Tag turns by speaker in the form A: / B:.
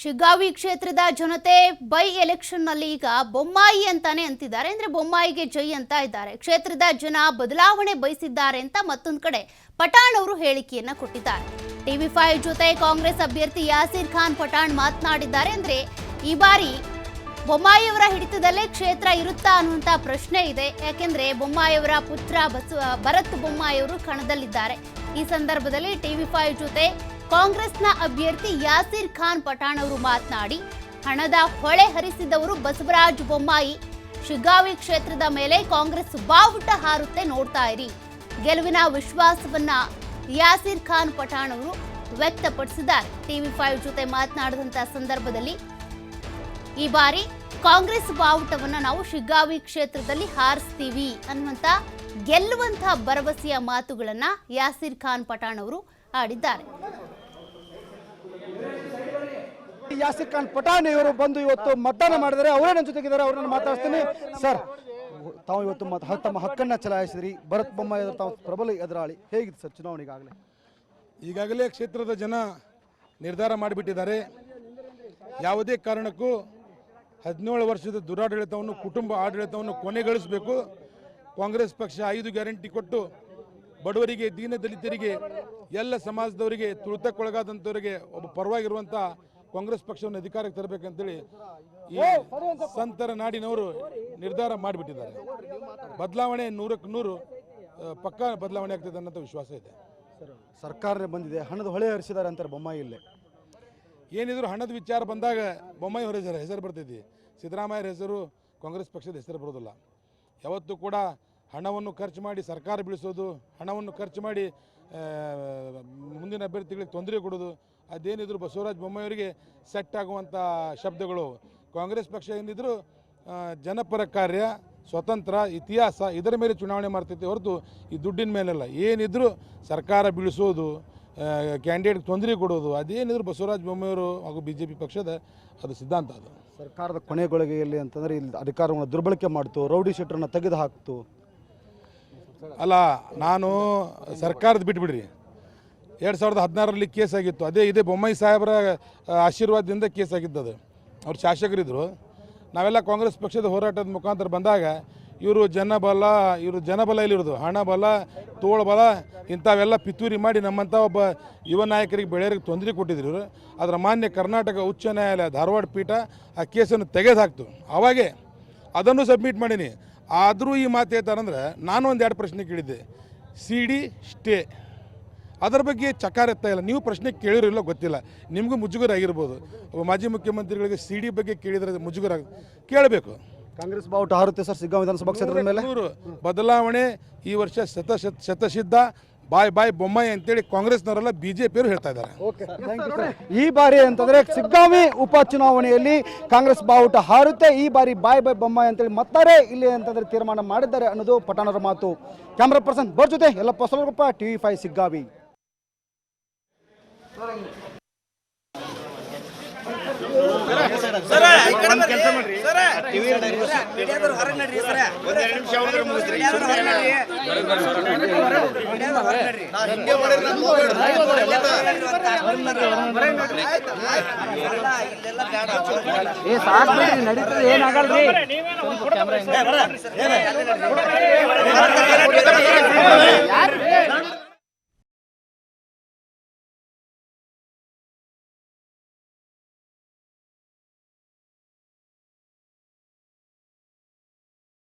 A: ಶಿಗ್ಗಾವಿ ಕ್ಷೇತ್ರದ ಜನತೆ ಬೈ ಎಲೆಕ್ಷನ್ನಲ್ಲಿ ಈಗ ಬೊಮ್ಮಾಯಿ ಅಂತಾನೆ ಅಂತಿದ್ದಾರೆ. ಅಂದ್ರೆ ಬೊಮ್ಮಾಯಿಗೆ ಜೈ ಅಂತ ಇದ್ದಾರೆ. ಕ್ಷೇತ್ರದ ಜನ ಬದಲಾವಣೆ ಬಯಸಿದ್ದಾರೆ ಅಂತ ಮತ್ತೊಂದು ಕಡೆ ಪಠಾಣ್ ಅವರು ಹೇಳಿಕೆಯನ್ನ ಕೊಟ್ಟಿದ್ದಾರೆ. ಟಿವಿ ಫೈವ್ ಜೊತೆ ಕಾಂಗ್ರೆಸ್ ಅಭ್ಯರ್ಥಿ ಯಾಸೀರ್ ಖಾನ್ ಪಠಾಣ್ ಮಾತನಾಡಿದ್ದಾರೆ. ಅಂದ್ರೆ ಈ ಬಾರಿ ಬೊಮ್ಮಾಯಿಯವರ ಹಿಡಿತದಲ್ಲೇ ಕ್ಷೇತ್ರ ಇರುತ್ತಾ ಅನ್ನುವಂತ ಪ್ರಶ್ನೆ ಇದೆ. ಯಾಕೆಂದ್ರೆ ಬೊಮ್ಮಾಯಿಯವರ ಪುತ್ರ ಬಸವ ಭರತ್ ಬೊಮ್ಮಾಯಿಯವರು ಕಣದಲ್ಲಿದ್ದಾರೆ. ಈ ಸಂದರ್ಭದಲ್ಲಿ ಟಿವಿ ಫೈವ್ ಜೊತೆ ಕಾಂಗ್ರೆಸ್ನ ಅಭ್ಯರ್ಥಿ ಯಾಸಿರ್ ಖಾನ್ ಪಠಾಣ್ ಅವರು ಮಾತನಾಡಿ, ಹಣದ ಹೊಳೆ ಹರಿಸಿದವರು ಬಸವರಾಜ ಬೊಮ್ಮಾಯಿ. ಶಿಗ್ಗಾವಿ ಕ್ಷೇತ್ರದ ಮೇಲೆ ಕಾಂಗ್ರೆಸ್ ಬಾವುಟ ಹಾರುತ್ತೆ ನೋಡ್ತಾ ಇರಿ. ಗೆಲುವಿನ ವಿಶ್ವಾಸವನ್ನ ಯಾಸಿರ್ ಖಾನ್ ಪಠಾಣ್ ಅವರು ವ್ಯಕ್ತಪಡಿಸಿದ್ದಾರೆ. ಟಿವಿ ಫೈವ್ ಜೊತೆ ಮಾತನಾಡಿದಂತ ಸಂದರ್ಭದಲ್ಲಿ ಈ ಬಾರಿ ಕಾಂಗ್ರೆಸ್ ಬಾವುಟವನ್ನ ನಾವು ಶಿಗ್ಗಾವಿ ಕ್ಷೇತ್ರದಲ್ಲಿ ಹಾರಿಸ್ತೀವಿ ಅನ್ನುವಂತ ಗೆಲ್ಲುವಂತ ಭರವಸೆಯ ಮಾತುಗಳನ್ನ ಯಾಸಿರ್ ಖಾನ್ ಪಠಾಣ್ ಅವರು ಆಡಿದ್ದಾರೆ
B: ಯಾಸಿಕ್ ಖಾನ್ ಪಠಾಣ್ ಇವರು ಬಂದು ಇವತ್ತು ಮತದಾನ ಮಾಡಿದರೆ ಅವರೇ ನನ್ನ ಜೊತೆಗಿದ್ದಾರೆ ಅವ್ರನ್ನ ಮಾತಾಡ್ತೀನಿ. ಸರ್ ತಾವು ಇವತ್ತು ಮತ ತಮ್ಮ ಹಕ್ಕನ್ನ ಚಲಾಯಿಸಿದ್ರಿ. ಭರತ್ ಬೊಮ್ಮಾಯಿ ತಾವು ಪ್ರಬಲ ಎದುರಾಳಿ. ಹೇಗಿದೆ ಸರ್ ಚುನಾವಣೆ ಈಗಾಗಲೇ
C: ಈಗಾಗಲೇ ಕ್ಷೇತ್ರದ ಜನ ನಿರ್ಧಾರ ಮಾಡಿಬಿಟ್ಟಿದ್ದಾರೆ. ಯಾವುದೇ ಕಾರಣಕ್ಕೂ ಹದಿನೇಳು ವರ್ಷದ ದುರಾಡಳಿತವನ್ನು ಕುಟುಂಬ ಆಡಳಿತವನ್ನು ಕೊನೆಗೊಳಿಸಬೇಕು. ಕಾಂಗ್ರೆಸ್ ಪಕ್ಷ ಐದು ಗ್ಯಾರಂಟಿ ಕೊಟ್ಟು ಬಡವರಿಗೆ ದೀನ ದಲಿತರಿಗೆ ಎಲ್ಲ ಸಮಾಜದವರಿಗೆ ತುಳಿತಕ್ಕೊಳಗಾದಂಥವರಿಗೆ ಒಬ್ಬ ಪರವಾಗಿರುವಂಥ ಕಾಂಗ್ರೆಸ್ ಪಕ್ಷವನ್ನು ಅಧಿಕಾರಕ್ಕೆ ತರಬೇಕಂತೇಳಿ ಈ ಸಂತರ ನಾಡಿನವರು ನಿರ್ಧಾರ ಮಾಡಿಬಿಟ್ಟಿದ್ದಾರೆ. ಬದಲಾವಣೆ ನೂರಕ್ಕೆ ನೂರು ಪಕ್ಕಾ ಬದಲಾವಣೆ ಆಗ್ತದೆ ಅನ್ನೋಂಥ ವಿಶ್ವಾಸ ಇದೆ.
B: ಸರ್ ಸರ್ಕಾರ ಬಂದಿದೆ ಹಣದ ಹೊಳೆ ಹರಿಸಿದ್ದಾರೆ ಅಂತಾರೆ ಬೊಮ್ಮಾಯಿ ಇಲ್ಲೇ.
C: ಏನಿದ್ರು ಹಣದ ವಿಚಾರ ಬಂದಾಗ ಬೊಮ್ಮಾಯಿ ಹೊರ ಹೆಸರು ಹೆಸರು ಬರ್ತೈತಿ ಸಿದ್ದರಾಮಯ್ಯರ ಹೆಸರು ಕಾಂಗ್ರೆಸ್ ಪಕ್ಷದ ಹೆಸರು ಬರೋದಿಲ್ಲ. ಯಾವತ್ತೂ ಕೂಡ ಹಣವನ್ನು ಖರ್ಚು ಮಾಡಿ ಸರ್ಕಾರ ಬೀಳಿಸೋದು ಹಣವನ್ನು ಖರ್ಚು ಮಾಡಿ ಮುಂದಿನ ಅಭ್ಯರ್ಥಿಗಳಿಗೆ ತೊಂದರೆ ಕೊಡೋದು ಅದೇನಿದ್ರು ಬಸವರಾಜ ಬೊಮ್ಮಾಯಿಯವರಿಗೆ ಸೆಟ್ ಆಗುವಂಥ ಶಬ್ದಗಳು. ಕಾಂಗ್ರೆಸ್ ಪಕ್ಷ ಏನಿದ್ರು ಜನಪರ ಕಾರ್ಯ, ಸ್ವತಂತ್ರ, ಇತಿಹಾಸ ಇದರ ಮೇಲೆ ಚುನಾವಣೆ ಮಾಡ್ತೈತೆ ಹೊರತು ಈ ದುಡ್ಡಿನ ಮೇಲೆಲ್ಲ. ಏನಿದ್ರು ಸರ್ಕಾರ ಬೀಳಿಸೋದು ಕ್ಯಾಂಡಿಡೇಟ್ ತೊಂದರೆ ಕೊಡೋದು, ಅದೇನಿದ್ರು ಬಸವರಾಜ ಬೊಮ್ಮಾಯಿಯವರು ಹಾಗೂ ಬಿ ಜೆ ಪಿ ಪಕ್ಷದ ಅದು ಸಿದ್ಧಾಂತ ಅದು.
B: ಸರ್ಕಾರದ ಕೊನೆಗೊಳಗೆಯಲ್ಲಿ ಅಂತಂದ್ರೆ ಇಲ್ಲಿ ಅಧಿಕಾರವನ್ನು ದುರ್ಬಳಕೆ ಮಾಡ್ತು, ರೌಡಿ ಶೆಟ್ಟರನ್ನು ತೆಗೆದು ಹಾಕ್ತು
C: ಅಲ್ಲ, ನಾನು ಸರ್ಕಾರದ ಬಿಟ್ಬಿಡ್ರಿ. ಎರಡು ಸಾವಿರದ ಹದಿನಾರರಲ್ಲಿ ಕೇಸ್ ಆಗಿತ್ತು. ಅದೇ ಇದೇ ಬೊಮ್ಮಾಯಿ ಸಾಹೇಬರ ಆಶೀರ್ವಾದದಿಂದ ಕೇಸ್ ಆಗಿದ್ದದು ಅವ್ರು ಶಾಸಕರಿದ್ದರು ನಾವೆಲ್ಲ ಕಾಂಗ್ರೆಸ್ ಪಕ್ಷದ ಹೋರಾಟದ ಮುಖಾಂತರ ಬಂದಾಗ ಇವರು ಜನಬಲ ಇವರು ಜನಬಲ ಇಲ್ಲಿರೋದು ಹಣ ಬಲ ತೋಳಬಲ, ಇಂಥವೆಲ್ಲ ಪಿತೂರಿ ಮಾಡಿ ನಮ್ಮಂಥ ಒಬ್ಬ ಯುವ ನಾಯಕರಿಗೆ ಬೆಳೆಯರಿಗೆ ತೊಂದರೆ ಕೊಟ್ಟಿದ್ರು ಅದರ ಮಾನ್ಯ ಕರ್ನಾಟಕ ಉಚ್ಚ ನ್ಯಾಯಾಲಯ ಧಾರವಾಡ ಪೀಠ ಆ ಕೇಸನ್ನು ತೆಗೆದು ಹಾಕ್ತು ಅವಾಗೆ ಅದನ್ನು ಸಬ್ಮಿಟ್ ಮಾಡೀನಿ. ಆದರೂ ಈ ಮಾತು ಹೇಳ್ತಾರಂದ್ರೆ ನಾನು ಒಂದು ಎರಡು ಪ್ರಶ್ನೆ ಕೇಳಿದ್ದೆ. C D stay. ಅದರ ಬಗ್ಗೆ ಚಕಾರ ಎತ್ತಾ ಇಲ್ಲ. ನೀವು ಪ್ರಶ್ನೆ ಕೇಳಿರೋ ಗೊತ್ತಿಲ್ಲ. ನಿಮಗೂ ಮುಜುಗರ ಆಗಿರ್ಬೋದು ಒಬ್ಬ ಮಾಜಿ ಮುಖ್ಯಮಂತ್ರಿಗಳಿಗೆ ಸಿ ಡಿ ಬಗ್ಗೆ ಕೇಳಿದರೆ ಮುಜುಗರ ಕೇಳಬೇಕು.
B: ಕಾಂಗ್ರೆಸ್ ಬಾವುಟ ಹಾರುತ್ತೆ ಸರ್ ಸಿಗ್ಗಾಂವ್ ವಿಧಾನಸಭಾ ಕ್ಷೇತ್ರದ ಮೇಲೆ?
C: ಬದಲಾವಣೆ ಈ ವರ್ಷ ಶತ ಶತ ಶತಸಿದ್ಧ ಬಾಯ್ ಬಾಯ್ ಬೊಮ್ಮಾಯಿ ಅಂತೇಳಿ ಕಾಂಗ್ರೆಸ್ನವರೆಲ್ಲ ಬಿ ಜೆ ಪಿಯವರು ಹೇಳ್ತಾ ಇದ್ದಾರೆ
B: ಓಕೆ ಥ್ಯಾಂಕ್ ಯು ಸರ್ ಈ ಬಾರಿ ಅಂತಂದ್ರೆ ಸಿಗ್ಗಾವಿ ಉಪಚುನಾವಣೆಯಲ್ಲಿ ಕಾಂಗ್ರೆಸ್ ಬಾವುಟ ಹಾರುತ್ತೆ. ಈ ಬಾರಿ ಬಾಯ್ ಬಾಯ್ ಬೊಮ್ಮಾಯಿ ಅಂತೇಳಿ ಮತ್ತಾರೆ ಇಲ್ಲಿ ಅಂತಂದ್ರೆ ತೀರ್ಮಾನ ಮಾಡಿದ್ದಾರೆ ಅನ್ನೋದು ಪಟಾಣರ ಮಾತು. ಕ್ಯಾಮ್ರಾ ಪರ್ಸನ್ ಬರ್ ಜೊತೆ ಎಲ್ಲ ಸೊಲಗಪ್ಪ ಟಿವಿ ಫೈವ್ ಸಿಗ್ಗಾವಿ.
D: ಏ ಸಾಕ್ ಬಿಡ್ರಿ ನಡೀತದೆ ಏನಾಗಲ್ರಿ
E: ಯಾರು